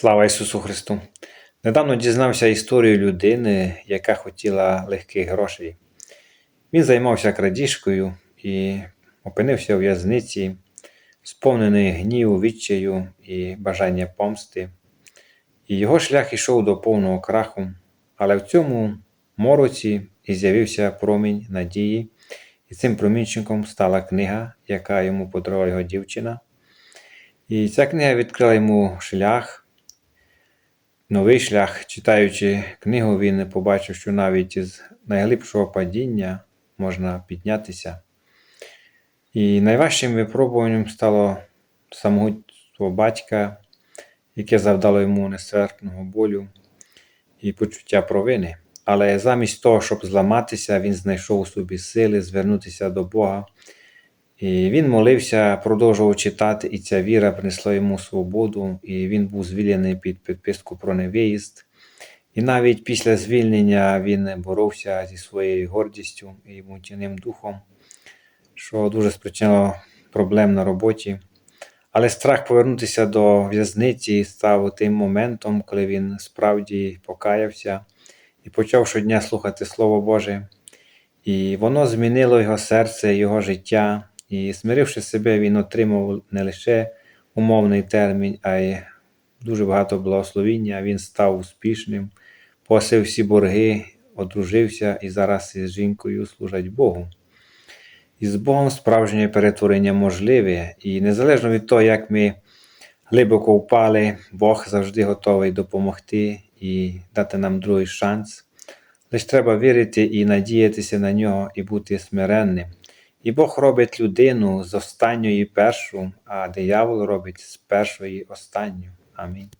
Слава Ісусу Христу! Недавно дізнався історію людини, яка хотіла легких грошей. Він займався крадіжкою і опинився у в'язниці, сповнений гніву, відчаю і бажання помсти. І його шлях ішов до повного краху, але в цьому мороці і з'явився промінь надії, і цим промінчиком стала книга, яка йому подарувала його дівчина. І ця книга відкрила йому шлях, новий шлях. Читаючи книгу, він побачив, що навіть із найглибшого падіння можна піднятися. І найважчим випробуванням стало самогубство батька, яке завдало йому нестерпного болю і почуття провини. Але замість того, щоб зламатися, він знайшов у собі сили звернутися до Бога. І він молився, продовжував читати, і ця віра принесла йому свободу, і він був звільнений під підписку про невиїзд. І навіть після звільнення він боровся зі своєю гордістю і мутяним духом, що дуже спричинило проблем на роботі. Але страх повернутися до в'язниці став тим моментом, коли він справді покаявся і почав щодня слухати Слово Боже. І воно змінило його серце, його життя. І, смиривши себе, він отримав не лише умовний термін, а й дуже багато благословіння. Він став успішним, погасив всі борги, одружився і зараз із жінкою служать Богу. І з Богом справжнє перетворення можливе, і незалежно від того, як ми глибоко впали, Бог завжди готовий допомогти і дати нам другий шанс. Лише треба вірити і надіятися на нього, і бути смиренним. І Бог робить людину з останньої першу, а диявол робить з першої останню. Амінь.